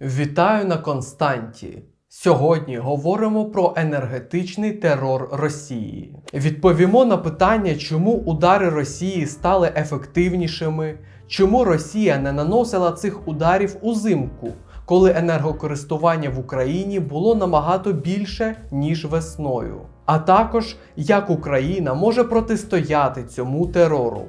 Вітаю на Константі. Сьогодні говоримо про енергетичний терор Росії. Відповімо на питання, чому удари Росії стали ефективнішими, чому Росія не наносила цих ударів узимку, коли енергокористування в Україні було набагато більше, ніж весною. А також як Україна може протистояти цьому терору.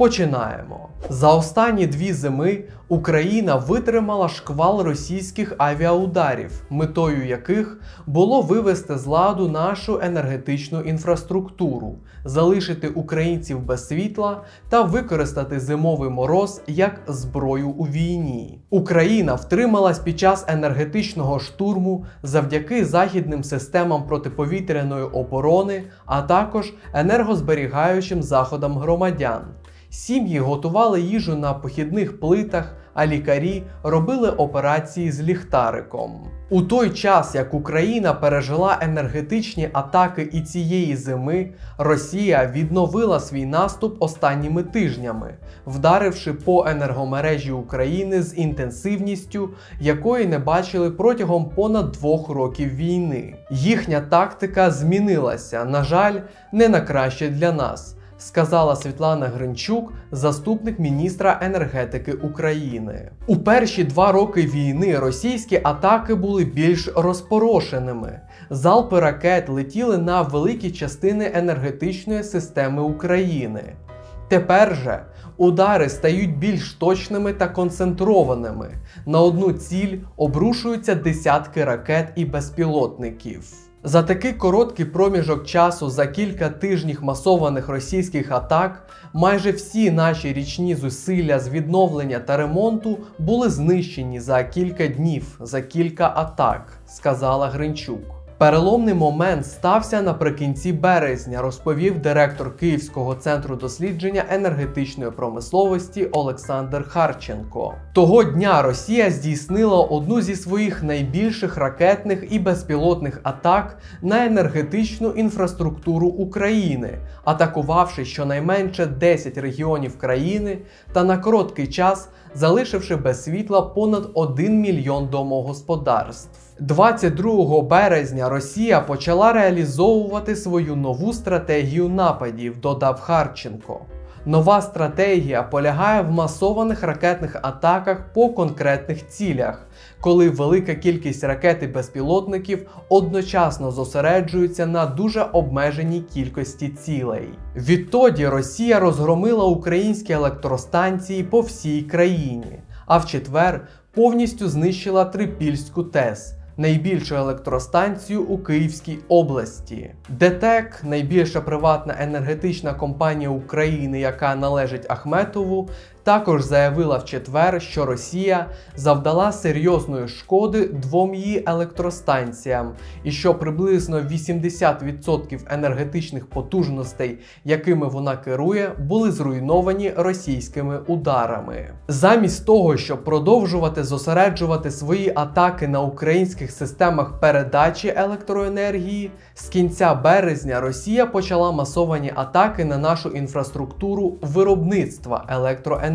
Починаємо. За останні дві зими Україна витримала шквал російських авіаударів, метою яких було вивести з ладу нашу енергетичну інфраструктуру, залишити українців без світла та використати зимовий мороз як зброю у війні. Україна втрималась під час енергетичного штурму завдяки західним системам протиповітряної оборони, а також енергозберігаючим заходам громадян. Сім'ї готували їжу на похідних плитах, а лікарі робили операції з ліхтариком. У той час, як Україна пережила енергетичні атаки і цієї зими, Росія відновила свій наступ останніми тижнями, вдаривши по енергомережі України з інтенсивністю, якої не бачили протягом понад двох років війни. Їхня тактика змінилася, на жаль, не на краще для нас сказала Світлана Гринчук, заступник міністра енергетики України. У перші два роки війни російські атаки були більш розпорошеними. Залпи ракет летіли на великі частини енергетичної системи України. Тепер же удари стають більш точними та концентрованими. На одну ціль обрушуються десятки ракет і безпілотників. За такий короткий проміжок часу за кілька тижнів масованих російських атак майже всі наші річні зусилля з відновлення та ремонту були знищені за кілька днів, за кілька атак, сказала Гринчук. Переломний момент стався наприкінці березня, розповів директор Київського центру дослідження енергетичної промисловості Олександр Харченко. Того дня Росія здійснила одну зі своїх найбільших ракетних і безпілотних атак на енергетичну інфраструктуру України, атакувавши щонайменше 10 регіонів країни та на короткий час залишивши без світла понад 1 мільйон домогосподарств. 22 березня Росія почала реалізовувати свою нову стратегію нападів, додав Харченко. Нова стратегія полягає в масованих ракетних атаках по конкретних цілях, коли велика кількість ракет і безпілотників одночасно зосереджуються на дуже обмеженій кількості цілей. Відтоді Росія розгромила українські електростанції по всій країні, а в четвер повністю знищила Трипільську ТЕС найбільшу електростанцію у Київській області. ДТЕК, найбільша приватна енергетична компанія України, яка належить Ахметову, також заявила в четвер, що Росія завдала серйозної шкоди двом її електростанціям, і що приблизно 80% енергетичних потужностей, якими вона керує, були зруйновані російськими ударами. Замість того, щоб продовжувати зосереджувати свої атаки на українських системах передачі електроенергії, з кінця березня Росія почала масовані атаки на нашу інфраструктуру виробництва електроенергії.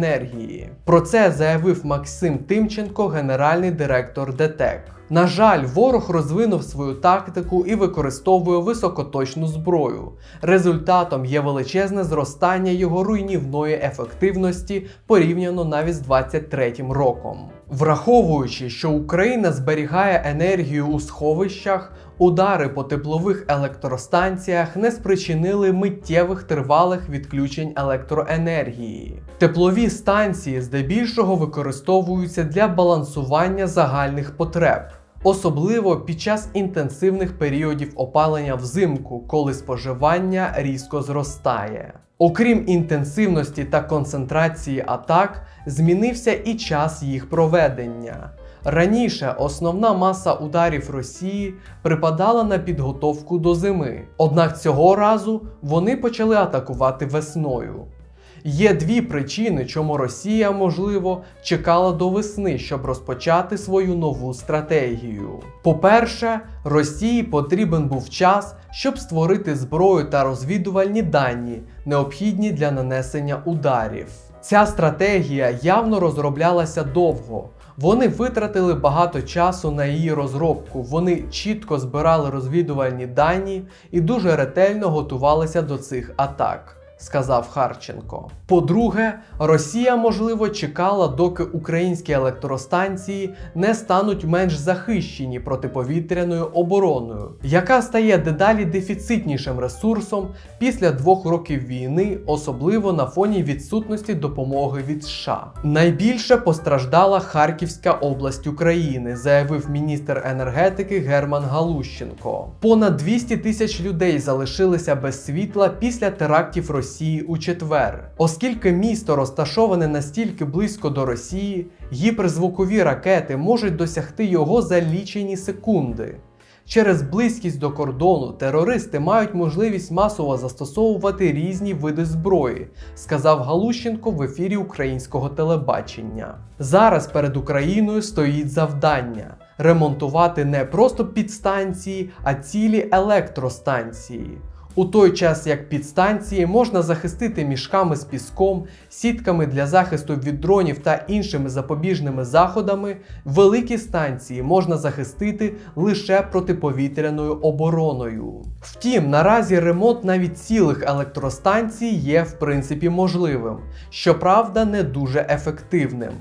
Про це заявив Максим Тимченко, генеральний директор ДТЕК. На жаль, ворог розвинув свою тактику і використовує високоточну зброю. Результатом є величезне зростання його руйнівної ефективності порівняно навіть з 23 роком. Враховуючи, що Україна зберігає енергію у сховищах, удари по теплових електростанціях не спричинили миттєвих тривалих відключень електроенергії. Теплові станції здебільшого використовуються для балансування загальних потреб. Особливо під час інтенсивних періодів опалення взимку, коли споживання різко зростає. Окрім інтенсивності та концентрації атак, змінився і час їх проведення. Раніше основна маса ударів Росії припадала на підготовку до зими, однак цього разу вони почали атакувати весною. Є дві причини, чому Росія, можливо, чекала до весни, щоб розпочати свою нову стратегію. По-перше, Росії потрібен був час, щоб створити зброю та розвідувальні дані, необхідні для нанесення ударів. Ця стратегія явно розроблялася довго. Вони витратили багато часу на її розробку. Вони чітко збирали розвідувальні дані і дуже ретельно готувалися до цих атак. Сказав Харченко. По-друге, Росія, можливо, чекала, доки українські електростанції не стануть менш захищені протиповітряною обороною, яка стає дедалі дефіцитнішим ресурсом після двох років війни, особливо на фоні відсутності допомоги від США. Найбільше постраждала Харківська область України, заявив міністр енергетики Герман Галущенко. Понад 200 тисяч людей залишилися без світла після терактів Росії у четвер. Оскільки місто розташоване настільки близько до Росії, гіперзвукові ракети можуть досягти його за лічені секунди. Через близькість до кордону терористи мають можливість масово застосовувати різні види зброї, сказав Галущенко в ефірі українського телебачення. Зараз перед Україною стоїть завдання ремонтувати не просто підстанції, а цілі електростанції. У той час як підстанції можна захистити мішками з піском, сітками для захисту від дронів та іншими запобіжними заходами, великі станції можна захистити лише протиповітряною обороною. Втім, наразі ремонт навіть цілих електростанцій є в принципі можливим, щоправда, не дуже ефективним.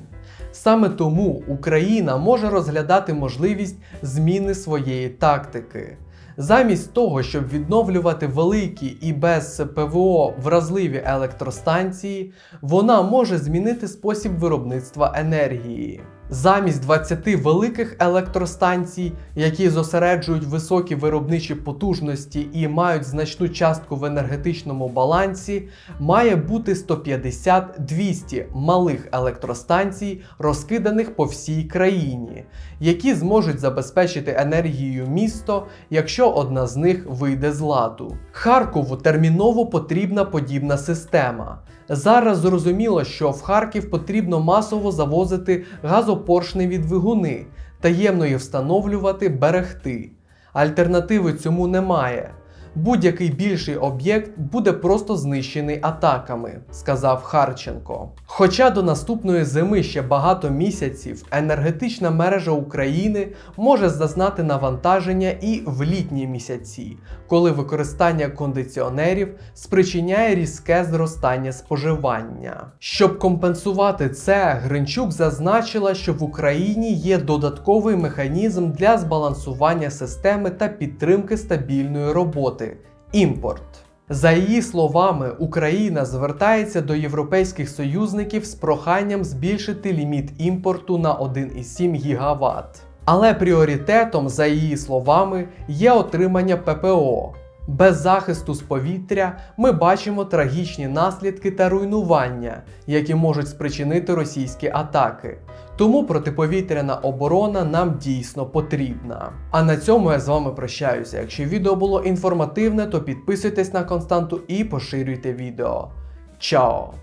Саме тому Україна може розглядати можливість зміни своєї тактики. Замість того, щоб відновлювати великі і без ПВО вразливі електростанції, вона може змінити спосіб виробництва енергії. Замість 20 великих електростанцій, які зосереджують високі виробничі потужності і мають значну частку в енергетичному балансі, має бути 150-200 малих електростанцій, розкиданих по всій країні, які зможуть забезпечити енергією місто, якщо одна з них вийде з ладу. Харкову терміново потрібна подібна система. Зараз зрозуміло, що в Харків потрібно масово завозити газопоршневі двигуни, таємно їх встановлювати, берегти. Альтернативи цьому немає. Будь-який більший об'єкт буде просто знищений атаками, сказав Харченко. Хоча до наступної зими ще багато місяців, енергетична мережа України може зазнати навантаження і в літні місяці, коли використання кондиціонерів спричиняє різке зростання споживання. Щоб компенсувати це, Гринчук зазначила, що в Україні є додатковий механізм для збалансування системи та підтримки стабільної роботи імпорт. За її словами, Україна звертається до європейських союзників з проханням збільшити ліміт імпорту на 1,7 ГВт. Але пріоритетом, за її словами, є отримання ППО. Без захисту з повітря ми бачимо трагічні наслідки та руйнування, які можуть спричинити російські атаки. Тому протиповітряна оборона нам дійсно потрібна. А на цьому я з вами прощаюся. Якщо відео було інформативне, то підписуйтесь на константу і поширюйте відео. Чао!